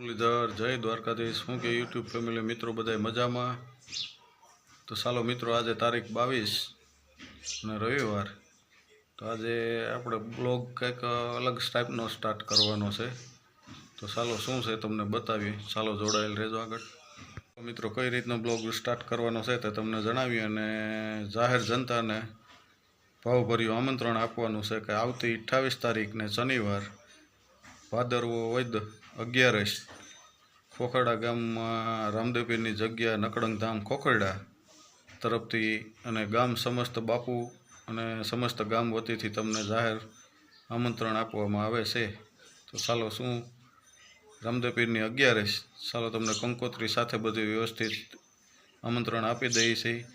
મુરલીધર, જય દ્વારકાધીશ. શું કે યુટ્યુબ ફેમિલી મિત્રો બધાય મજામાં. તો ચાલો મિત્રો, આજે તારીખ બાવીસ અને રવિવાર. તો આજે આપણે બ્લોગ કંઈક અલગ ટાઈપનો સ્ટાર્ટ કરવાનો છે. તો ચાલો શું છે તમને બતાવી ચાલો જોડાયેલ રહેજો આગળ. મિત્રો, કઈ રીતનો બ્લોગ સ્ટાર્ટ કરવાનો છે તે તમને જણાવી અને જાહેર જનતાને ભાવભર્યું આમંત્રણ આપવાનું છે કે આવતી અઠ્ઠાવીસ તારીખને શનિવાર, ભાદરવો વૈદ અગિયારસ. ખોખરડા ગામમાં રામદેવપીરની જગ્યા નકડંગધામ ખોખરડા તરફથી અને ગામ સમસ્ત બાપુ અને સમસ્ત ગામ વતીથી તમને જાહેર આમંત્રણ આપવામાં આવે છે. તો ચાલો શું? રામદેવપીરની અગિયારસ. ચાલો તમને કંકોત્રી સાથે બધી વ્યવસ્થિત આમંત્રણ આપી દઈએ છીએ.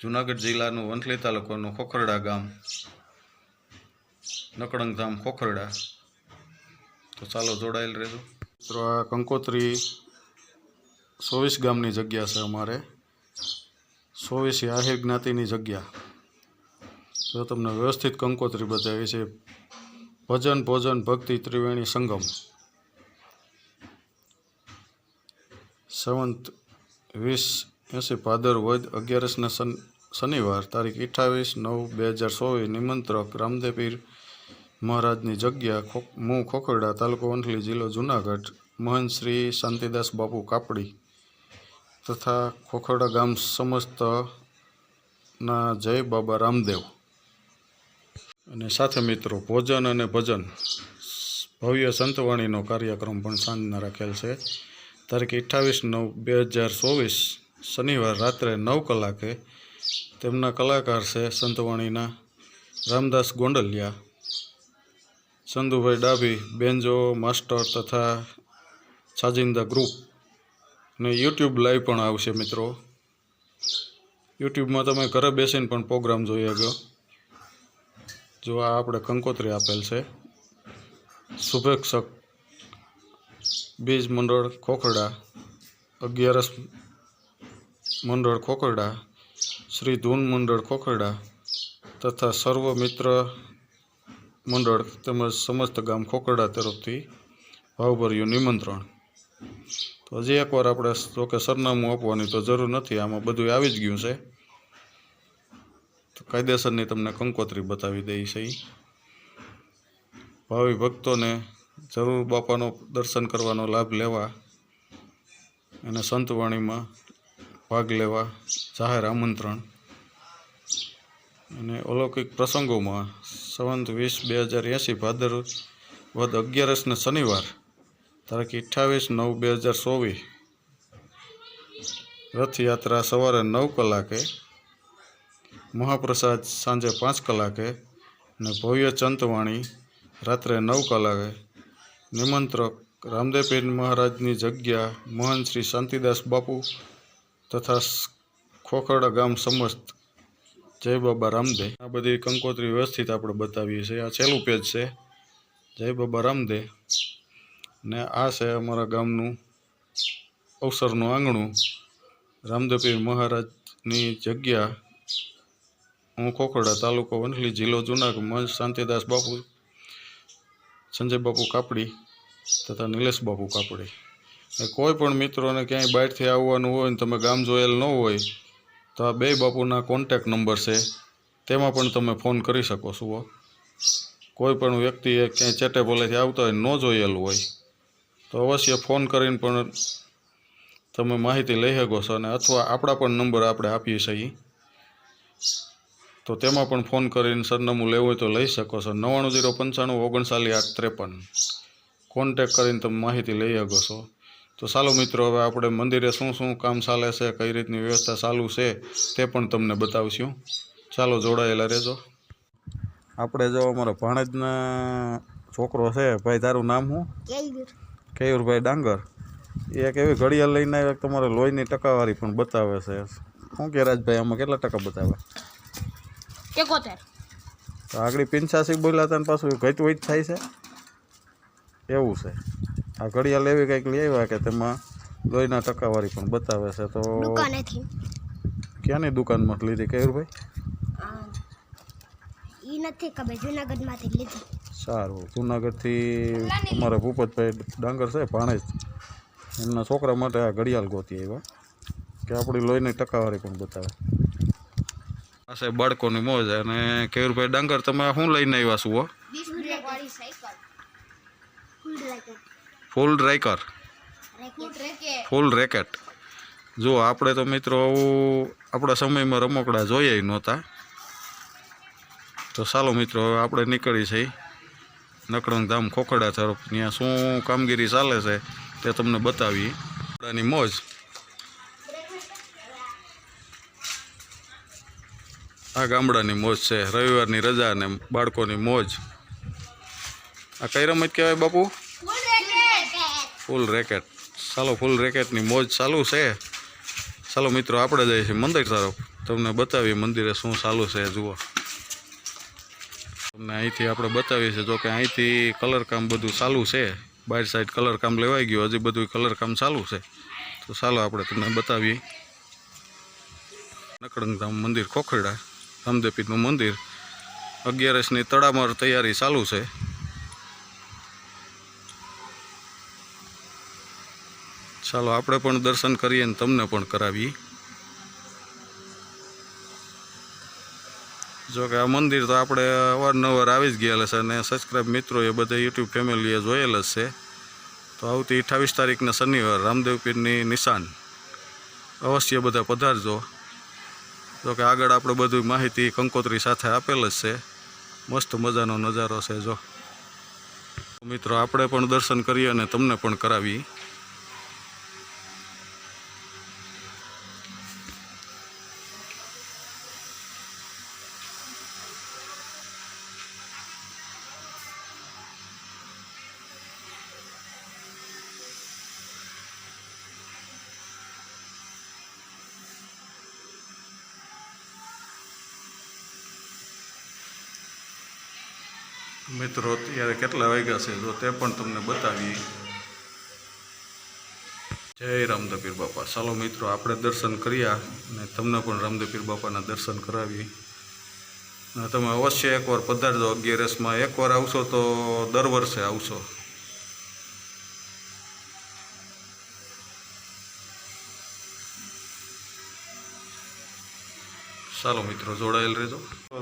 જુનાગઢ જિલ્લાનું વંથલી તાલુકાનું ખોખરડા ગામ. નકડંગધામ ખોખરડા. તો ચાલો જોડાયેલ રહેજો. મિત્રો, આ કંકોત્રી ચોવીસ ગામની જગ્યા છે અમારે. ચોવીસ આહિર જ્ઞાતિની જગ્યા. જો તમને વ્યવસ્થિત કંકોત્રી બતાવી છે, ભજન ભોજન ભક્તિ ત્રિવેણી સંગમ. સેવન્થ વીસ એંસી ભાદર વૈદ અગિયારસના શન શનિવાર તારીખ અઠ્ઠાવીસ નવ બે હજાર ચોવીસ, નિમંત્રક રામદેવપીર મહારાજની જગ્યા મું ખોખરડા તાલુકો વંથલી જિલ્લો જુનાગઢ મહંત શ્રી શાંતિદાસ બાપુ કાપડી તથા ખોખરડા ગામ સમસ્ત ના જય બાબા રામદેવ. અને સાથે મિત્રો, ભોજન અને ભજન. ભવ્ય સંતવાણીનો કાર્યક્રમ પણ સાંજના રાખેલ છે. તારીખ અઠ્ઠાવીસ નવ બે હજાર ચોવીસ, શનિવાર રાત્રે નવ કલાકે તેમના કલાકાર છે સંતવાણીના રામદાસ ગોંડલિયા. ચંદુભાઈ ડાભી, બેન્જો, માસ્ટર તથા છાજિંદા ગ્રુપ ને યુટ્યુબ લાઈવ પણ આવશે મિત્રો. યુટ્યુબમાં તમે ઘરે બેસીને પણ પ્રોગ્રામ જોઈ શકો જો આ આપણે કંકોત્રી આપેલ છે. શુભેક્ષક બીજ મંડળ ખોખરડા, અગિયારસ મંડળ ખોખરડા, શ્રી ધૂન મંડળ ખોખરડા તથા સર્વ મિત્ર મંડળ તેમજ સમસ્ત ગામ ખોકરડા તરફથી ભાવભર્યું નિમંત્રણ. તો હજી એકવાર આપણે તો કે સરનામું આપવાની તો જરૂર નથી, આમાં બધું આવી જ ગયું છે. તો કાયદેસરની તમને કંકોત્રી બતાવી દઈ છે. ભાવિ ભક્તોને જરૂર બાપાનો દર્શન કરવાનો લાભ લેવા અને સંતવાણીમાં ભાગ લેવા જાહેર આમંત્રણ. અને અલૌકિક પ્રસંગોમાં સંવંત વીસ, બે હજાર એંસી ભાદર વદ અગિયારસને શનિવાર, તારીખ અઠ્ઠાવીસ, નવ, બે હજાર ચોવીસ, રથયાત્રા સવારે નવ કલાકે, મહાપ્રસાદ સાંજે પાંચ કલાકે અને ભવ્ય ચંતવાણી રાત્રે નવ કલાકે. નિમંત્રક રામદેવપીર મહારાજની જગ્યા મહંત શ્રી શાંતિદાસ બાપુ તથા ખોખરડા ગામ સમસ્ત જય બાબા રામદેવ. આ બધી કંકોત્રી વ્યવસ્થિત આપણે બતાવીએ છીએ. આ છેલ્લું પેજ છે. જય બાબા રામદેવ. ને આ છે અમારા ગામનું અવસરનું આંગણું. રામદેવપીર મહારાજની જગ્યા. હું ખોખડા તાલુકો વંથલી જિલ્લો જુનાગઢ મંચ શાંતિદાસ બાપુ સંજય બાપુ કાપડી તથા નિલેશ બાપુ કાપડી કોઈ પણ મિત્રોને ક્યાંય બહારથી આવવાનું હોય ને તમે ગામ જોયેલ ન હોય તો આ બે બાપુના કોન્ટેક નંબર છે. તેમાં પણ તમે ફોન કરી શકો છો કોઈ પણ વ્યક્તિએ ક્યાંય ચેટે બોલેથી આવતા હોય ન જોયેલું હોય, તો અવશ્ય ફોન કરીને પણ તમે માહિતી લઈ શકો છો અને અથવા આપણા પણ નંબર આપણે આપીએ છીએ તો તેમાં પણ ફોન કરીને સરનામું લેવું હોય તો લઈ શકો છો. નવ્વાણું જીરો પંચાણું ઓગણસાલી આઠ ત્રેપન. કોન્ટેક કરીને તમે માહિતી લઈ શકો છો. તો ચાલો મિત્રો હવે આપણે મંદિરે શું શું કામ ચાલે છે કઈ રીતની વ્યવસ્થા ચાલુ છે તે પણ તમને બતાવશું. ચાલો જોડાયેલા રહેજો. આપણે જો અમારા ભાણેજના છોકરો છે ભાઈ તારું નામ શું? કેયુરભાઈ ડાંગર. એ એક એવી ઘડિયાળ લઈને આવ્યા તમારે લોહીની ટકાવારી પણ બતાવે છે. શું કે રાજભાઈ આમાં કેટલા ટકા બતાવે? એકોતેર. આગળ પિંચાસી બોલ્યા હતા ને પાછું ઘટ વૈટ થાય છે. એવું છે. આ ઘડિયાળ એવી કંઈક લઈ આવ્યા કે તેમાં લોહીના ટકાવારી પણ બતાવે છે. તો ક્યાંની દુકાનમાંથી લીધી કેયુરભાઈ ઈ નથી ખબર જુનાગઢમાંથી લીધી. સારું જુનાગઢથી અમારા ભૂપતભાઈ ડાંગર છે ભાણેજ એમના છોકરા માટે આ ઘડિયાળ ગોતી આવ્યા. કે આપણી લોહીની ટકાવારી પણ બતાવે. આ સાહેબ બાળકોની મોજ અને કેવુરભાઈ ડાંગર તમે શું લઈને આવ્યા છો? સાયકલ. ફૂલ રાઇકર ફૂલ રેકેટ. જો આપણે તો મિત્રો આવું આપણા સમયમાં રમકડા જોઈએ નહોતા. તો ચાલો મિત્રો હવે આપણે નીકળી છીએ નકળંગ ધામ ખોખડા તરફ. ત્યાં શું કામગીરી ચાલે છે તે તમને બતાવી ગામડાની મોજ. આ ગામડાની મોજ છે રવિવારની રજા અને બાળકોની મોજ. આ કઈ રમત કહેવાય બાપુ? ફૂલ રેકેટ ચાલો ફૂલ રેકેટની મોજ ચાલુ છે. ચાલો મિત્રો, આપણે જઈએ છીએ મંદિર તરફ. તમને બતાવીએ મંદિરે શું ચાલુ છે, જુઓ. તમને અહીંથી આપણે બતાવીએ છીએ જોકે અહીંથી કલરકામ બધું ચાલુ છે. બાર સાઈડ કલરકામ લેવાઈ ગયું, હજી બધું કલર કામ ચાલુ છે. તો ચાલો આપણે તમને બતાવીએ. નકડંગધામ મંદિર ખોખરડા રામદેપીનું મંદિર. અગિયારસની તડામાર તૈયારી ચાલુ છે. ચાલો આપણે પણ દર્શન કરીએ ને તમને પણ કરાવીએ. જો કે આ મંદિર તો આપણે અવારનવાર આવી જ ગયેલા છે અને સબસ્ક્રાઈબ મિત્રો એ બધા યુટ્યુબ ફેમિલીએ જોયેલ જ છે. તો આવતી અઠ્ઠાવીસ તારીખના શનિવાર, રામદેવ પીરની નિશાન. અવશ્ય બધા પધારજો. જો કે આગળ આપણે બધું માહિતી કંકોત્રી સાથે આપેલ જ છે. મસ્ત મજાનો નજારો છે, જો. મિત્રો, આપણે પણ દર્શન કરીએ અને તમને પણ કરાવીએ. મિત્રો, અત્યારે કેટલા વાગ્યા છે? જો તે પણ તમને બતાવી જય રામદેપીર બાપા. ચાલો મિત્રો, આપણે દર્શન કર્યા અને તમને પણ રામદેપીર બાપાના દર્શન કરાવી અને તમે અવશ્ય એકવાર પધારજો અગિયારસમાં એકવાર આવશો તો દર વર્ષે આવશો. ચાલો મિત્રો, જોડાયેલ રહેજો.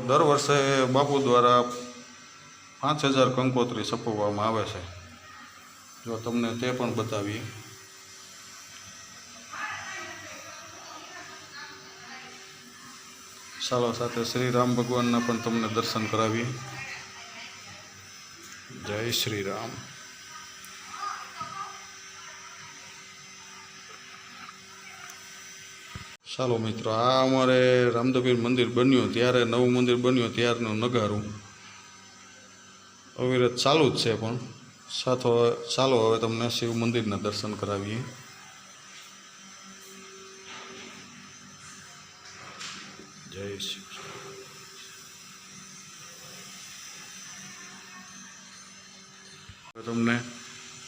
દર વર્ષે બાપુ દ્વારા પાંચ હજાર કંકોત્રી સપોવામાં આવે છે. જો તમને તે પણ બતાવીએ. ચાલો સાથે શ્રી રામ ભગવાનના પણ તમને દર્શન કરાવીએ. જય શ્રી રામ. ચાલો મિત્રો, આ અમારે રામદેવીર મંદિર બન્યું, ત્યારે નવું મંદિર બન્યું, ત્યારનું નગારું. અવિરત ચાલુ જ છે પણ સાથો ચાલો હવે તમને શિવ મંદિરના દર્શન કરાવીએ. જય શિવ તમને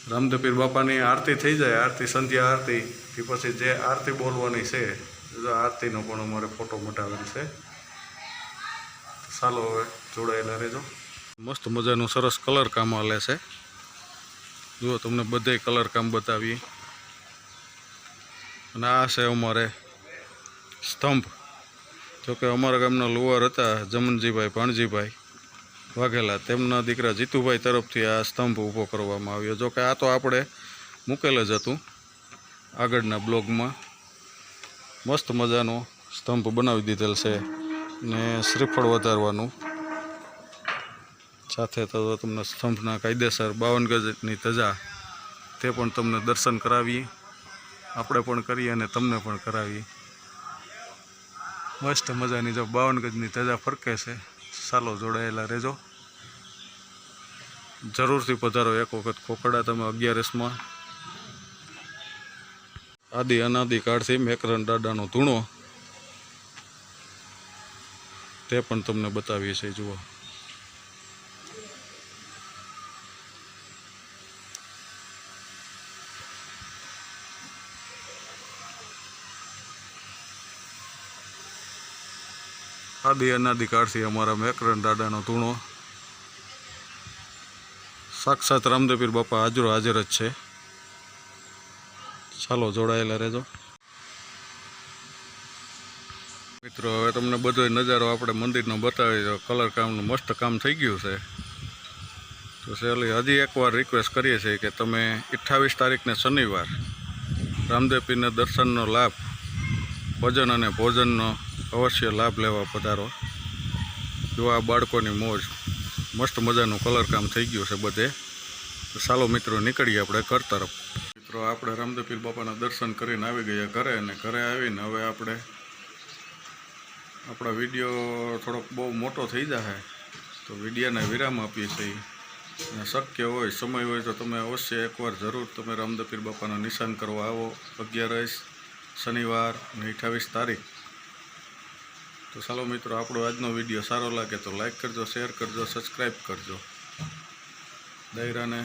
રામદેપીર બાપાની આરતી થઈ જાય, આરતી સંધ્યા આરતી કે પછી જે આરતી બોલવાની છે આરતીનો પણ અમારે ફોટો મટાવેલ છે. ચાલો હવે જોડાયેલા રહેજો. મસ્ત મજાનું સરસ કલર કામ હાલે છે. જુઓ, તમને બધે કલર કામ બતાવીએ. અને આ છે અમારે સ્તંભ. જોકે અમારા ગામના લુવાર હતા, જમનજીભાઈ, ભાણજીભાઈ વાઘેલા. તેમના દીકરા જીતુભાઈ તરફથી આ સ્તંભ ઊભો કરવામાં આવ્યો. જોકે આ તો આપણે મૂકેલ જ હતું આગળના બ્લોગમાં. મસ્ત મજાનો સ્તંભ બનાવી દીધેલ છે ને શ્રીફળ વધારવાનું. સાથે તો તમને સ્તંભના કાયદેસર બાવન ગજની ધજા તે પણ તમને દર્શન કરાવીએ. આપણે પણ કરીએ અને તમને પણ કરાવીએ. મસ્ત મજાની જો બાવન ગજની ધજા ફરકે છે. સાલો જોડાયેલા રહેજો. જરૂરથી પધારો એક વખત ખોખડા તમે અગિયારસમાં. આદિ અનાદિ કાળથી મેકરન દાડાનો ધૂણો. તે પણ તમને બતાવીએ છીએ, જુઓ. આદિ અનાદિ કાળથી અમારા મેકરણ દાદાનો ધૂણો. સાક્ષાત રામદેવીર બાપા હાજરો હાજર જ છે. ચાલો જોડાયેલા રહેજો. મિત્રો, હવે તમને બધો નજારો આપણે મંદિરનો બતાવી દો કલર કામનું મસ્ત કામ થઈ ગયું છે. તો સહેલી હજી એકવાર રિક્વેસ્ટ કરીએ છીએ કે તમે અઠ્ઠાવીસ તારીખને શનિવાર રામદેવપીરના દર્શનનો લાભ, ભજન અને ભોજનનો અવશ્ય લાભ લેવા પધારો. જો આ બાળકોની મોજ મસ્ત મજાનું કલરકામ થઈ ગયું છે બધે સાલો મિત્રો નીકળીએ આપણે ઘર તરફ. મિત્રો, આપણે રામદેપીર બાપાના દર્શન કરીને આવી ગયા ઘરે અને ઘરે આવીને હવે આપણે આપણા વીડિયો થોડોક બહુ મોટો થઈ જશે તો વિડીયાને વિરામ આપીએ છીએ. અને શક્ય હોય, સમય હોય તો તમે અવશ્ય એકવાર જરૂર તમે રામદેપીર બાપાના નિશાન કરવા આવો. અગિયારસ શનિવાર અને અઠાવીસ તારીખ. તો ચાલો મિત્રો, આપણો આજનો વીડિયો સારો લાગે તો લાઈક કરજો શેર કરજો સબસ્ક્રાઈબ કરજો. દાયરાને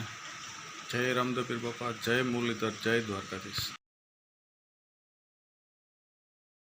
જય રામદેપીર બાપા, જય મુરલીધર, જય દ્વારકાધીશ.